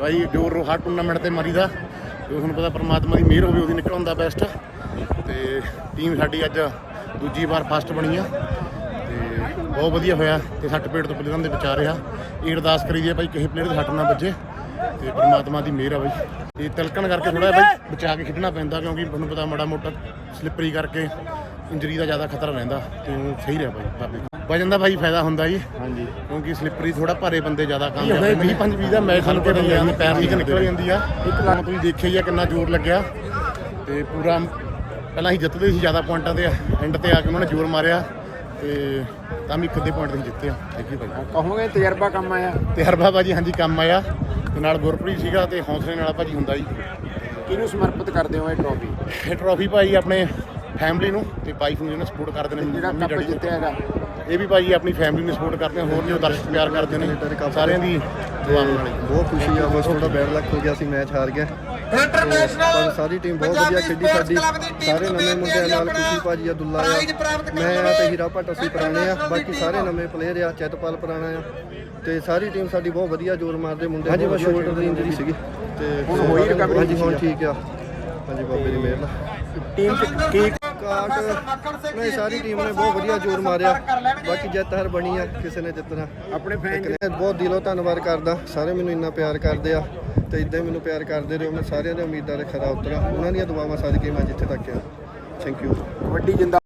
ਭਾਈ ਜੋ ਰੋ ਹਰ ਟੂਰਨਾਮੈਂਟ ਤੇ ਮਰੀਦਾ ਜੋ ਤੁਹਾਨੂੰ ਪਤਾ ਪਰਮਾਤਮਾ ਦੀ ਮਿਹਰ ਹੋਵੇ, ਉਹਦੀ ਨਿਕਲ ਆਉਂਦਾ ਬੈਸਟ ਤੇ ਟੀਮ ਸਾਡੀ ਅੱਜ ਦੂਜੀ ਵਾਰ ਫਸਟ ਬਣੀ ਆ। ਤੇ ਬਹੁਤ ਵਧੀਆ ਹੋਇਆ, ਤੇ ਸੱਟ ਪੇਟ ਤੋਂ ਪਲੇਅਰਾਂ ਦੇ ਬਚਾ ਰਿਹਾ ਇਹ ਅਰਦਾਸ ਕਰੀਦੀ ਹੈ ਭਾਈ ਕਿਸੇ ਪਲੇਅਰ ਦੇ ਸੱਟ ਨਾ ਵੱਜੇ, ਤੇ ਪਰਮਾਤਮਾ ਦੀ ਮਿਹਰ ਆ ਬਾਈ। ਇਹ ਤਿਲਕਣ ਕਰਕੇ ਥੋੜਾ ਬਾਈ, ਬਚਾ ਕੇ ਖੇਡਣਾ ਪੈਂਦਾ, ਕਿਉਂਕਿ ਤੁਹਾਨੂੰ ਪਤਾ ਮਾੜਾ ਮੋਟਾ ਸਲਿੱਪਰੀ ਕਰਕੇ ਇੰਜਰੀ ਦਾ ਜ਼ਿਆਦਾ ਖਤਰਾ ਰਹਿੰਦਾ, ਤੇ ਉਹ ਸਹੀ ਰਿਹਾ ਬਾਈ, ਬਾਬੇ ਵਜਨ ਦਾ ਭਾਈ ਫਾਇਦਾ ਹੁੰਦਾ ਜੀ। ਹਾਂਜੀ। ਕਿਉਂਕਿ ਸਲਿੱਪਰੀ ਥੋੜਾ ਭਾਰੇ ਬੰਦੇ ਜ਼ਿਆਦਾ ਕੰਮ ਕਰਦੇ 20 5 20 ਦਾ ਮੈਚ ਸਾਨੂੰ ਪਤਾ ਨਹੀਂ ਪੈਰ ਲੀਕ ਨਿਕਲ ਜਾਂਦੀ ਆ। ਇੱਕ ਲੱਖ ਤੁਸੀਂ ਦੇਖਿਆ ਹੀ ਆ ਕਿੰਨਾ ਜ਼ੋਰ ਲੱਗਿਆ। ਤੇ ਪੂਰਾ ਪਹਿਲਾਂ ਅਸੀਂ ਜਿੱਤਦੇ ਸੀ ਜ਼ਿਆਦਾ ਪੁਆਇੰਟਾਂ ਤੇ ਐਂਡ ਤੇ ਆ ਕੇ ਉਹਨਾਂ ਨੇ ਜ਼ੋਰ ਮਾਰਿਆ। ਤੇ ਤਾਂ ਵੀ ਇੱਕ ਅੱਧੇ ਪੁਆਇੰਟ ਤੇ ਜਿੱਤੇ ਆ। ਥੈਂਕ ਯੂ ਭਾਈ ਕਹੋਗੇ ਤਜਰਬਾ ਕੰਮ ਆਇਆ? ਤੇ ਹਰਬਾ ਭਾਜੀ ਹਾਂਜੀ ਕੰਮ ਆਇਆ। ਤੇ ਨਾਲ ਗੁਰਪ੍ਰੀਤ ਸੀਗਾ ਤੇ ਹੌਸਲੇ ਨਾਲ ਭਾਜੀ ਹੁੰਦਾ ਜੀ। ਕਿਹਨੂੰ ਸਮਰਪਿਤ ਕਰਦੇ ਹੋ ਇਹ ਟਰੋਫੀ ਇਹ ਟਰੋਫੀ ਭਾਈ ਆਪਣੇ ਫੈਮਿਲੀ ਨੂੰ ਤੇ ਵਾਈਫ ਨੂੰ ਜਿਹਨਾਂ ਸਪੋਰਟ ਕਰਦੇ ਨੇ। ਜਿਹੜਾ ਕੱਪ ਨੂੰ। ਜਿੱਤਿਆ ਹੈਗਾ। ਇਹ ਵੀ ਭਾਈ ਆਪਣੀ ਫੈਮਿਲੀ ਨੂੰ ਸਪੋਰਟ ਕਰਦੇ ਆ ਹੋਰ ਜੋ ਦਰਸ਼ਕ ਪਿਆਰ ਕਰਦੇ ਨੇ। ਸਾਰਿਆਂ ਦੀ ਦੁਆ ਨਾਲ ਬਹੁਤ ਖੁਸ਼ੀ ਆ ਬਸ ਥੋੜਾ ਬੈਡ ਲੱਕ ਹੋ ਗਿਆ ਸੀ ਮੈਚ ਹਾਰ ਗਏ ਪਰ ਸਾਰੀ ਟੀਮ ਬਹੁਤ ਵਧੀਆ ਖੇਡੀ ਸਾਡੀ। ਸਾਰੇ ਨਵੇਂ ਮੁੰਡਿਆਂ ਨਾਲ ਖੁਸ਼ੀ ਭਾਜੀ ਅਬਦੁੱਲਾ ਆ। ਮੈਂ ਆ ਤੇ ਹੀਰਾ ਭੱਟ ਅਸੀਂ ਪੁਰਾਣੇ ਆ ਬਾਕੀ ਸਾਰੇ ਨਵੇਂ ਪਲੇਅਰ ਆ ਚੈਤਪਾਲ ਪੁਰਾਣਾ ਆ। ਤੇ ਸਾਰੀ ਟੀਮ ਸਾਡੀ ਬਹੁਤ ਵਧੀਆ ਜ਼ੋਰ ਮਾਰਦੇ ਮੁੰਡੇ ਹਾਂਜੀ ਬਸ ਸ਼ੋਲਡਰ ਦੀ ਇੰਜਰੀ ਸੀਗੀ। ਤੇ ਹੁਣ ਹੋਈ recovery ਹਾਂਜੀ ਹੁਣ ਠੀਕ ਆ। ਹਾਂਜੀ ਬਾਬੇ ਦੀ ਮਿਹਰ ਨਾਲ। ਟੀਮ ਚ ਕੀ ਕਾਟ। ਨਹੀਂ ਸਾਰੀ ਟੀਮ ਨੇ ਬਹੁਤ ਵਧੀਆ ਜ਼ੋਰ ਮਾਰਿਆ। ਬਾਕੀ ਜਿੱਤ ਹਰ ਬਣੀ ਆ ਕਿਸੇ ਨੇ ਜਿੱਤਣਾ। ਆਪਣੇ ਫੈਨ ਬਹੁਤ ਦਿਲੋਂ ਧੰਨਵਾਦ ਕਰਦਾ। ਸਾਰੇ ਮੈਨੂੰ ਇੰਨਾ ਪਿਆਰ ਕਰਦੇ ਆ ਤੇ ਇਦਾਂ ਹੀ ਮੈਨੂੰ ਪਿਆਰ ਕਰਦੇ ਰਹੋ। ਮੈਂ ਸਾਰਿਆਂ ਦੇ ਉਮੀਦਾਂ ਦੇ ਖਰਾ ਉਤਰਾਂ। ਉਹਨਾਂ ਦੀਆਂ ਦੁਆਵਾਂ ਸਦਕੇ ਮੈਂ ਜਿੱਥੇ ਤੱਕ ਆ। ਥੈਂਕ ਯੂ ਕਬੱਡੀ ਜਿੰਦਾ